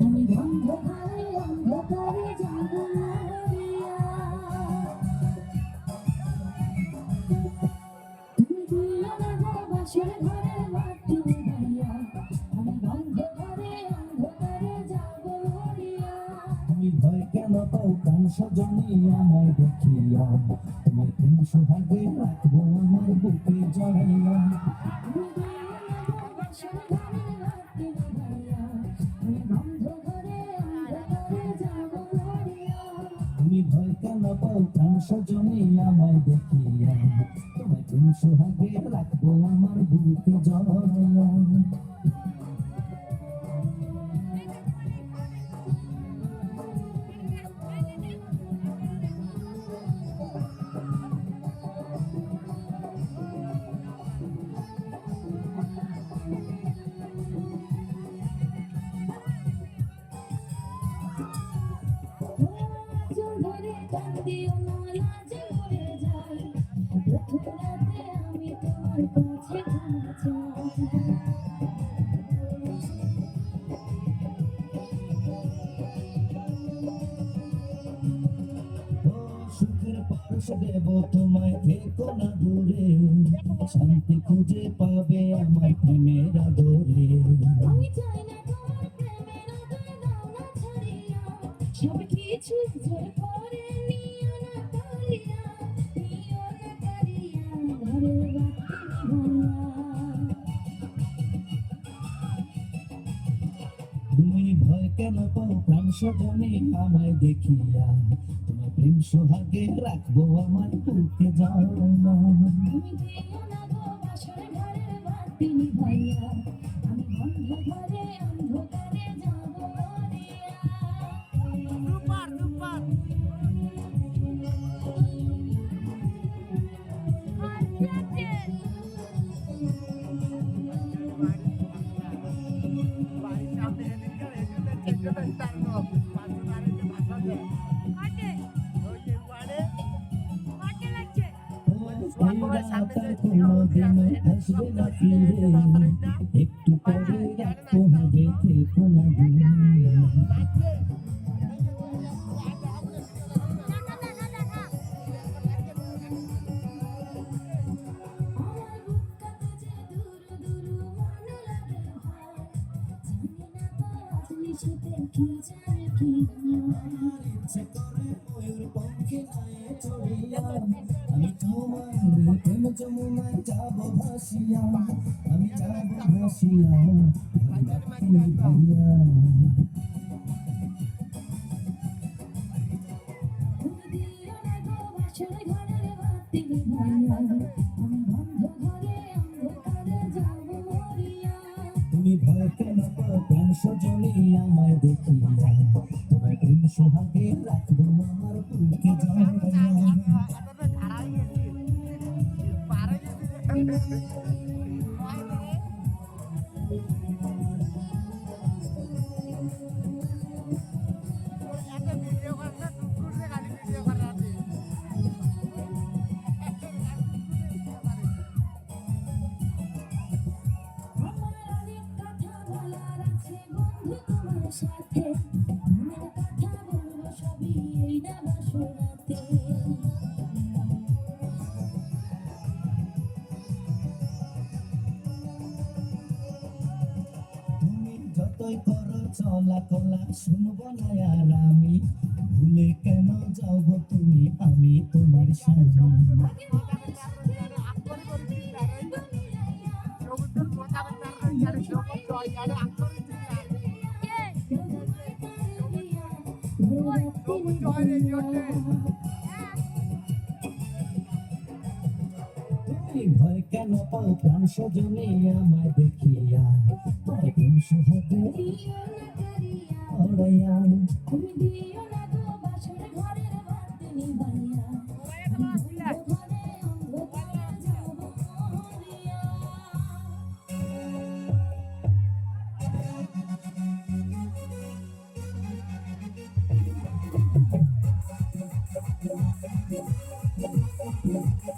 আমি বন্ধ প্রাণ সজনী আমায় দেখিয়া, তোমার প্রেম সোহাগে রাখব আমার বুকে জড়াইয়া। তুমি ভয় কেন পাও? প্রাণ সজনী আমায় দেখিয়া, তোমার প্রেম সোহাগে রাখব আমার বুকে জড়াইয়া। দেব তোমায় থেকো না দূরে শান্তি খুঁজে পাবে আমার প্রেমের আদরে আমি চাই না সব কিছু ঝরে পড়ে নিও না কালিয়া নিও না কালিয়া ঘরের বাতি নিভাইয়া তুমি ভয় কেন পাও প্রাণ সজনে আমায় দেখিয়া? তোমার প্রেম সোহাগে রাখব আমার বুকে যাও না। তুমি দিও না গো বাসর ঘরের বাতি নিভাইয়া। আমি বন্ধ ঘরে অন্ধকারে একটু পরে রাখব হবে থেকো না দূরে আমার বুক তোমার প্রেম যমুনায় যাব ভাসিয়া আমি যাব ভাসিয়া ভাইয়া তুমি ভয় কেন আমায় দেখিয়া। তোমার প্রেম সোহাগে রাখব আমার বুকে জড়াইয়া সাথে কথা বলব সবই এই না বাসরাতে যতই করো? চলা কলা শুনব না আর আমি। ভুলে কেন যাও গো তুমি? আমি তোমার স্বামী। তুমি ভয় কেন পাও? প্রাণ সজনী আমায় দেখিয়া তোমার প্রেম সোহাগে অড়াইয়া তুমি দিও না গো বাসর ঘরের Thank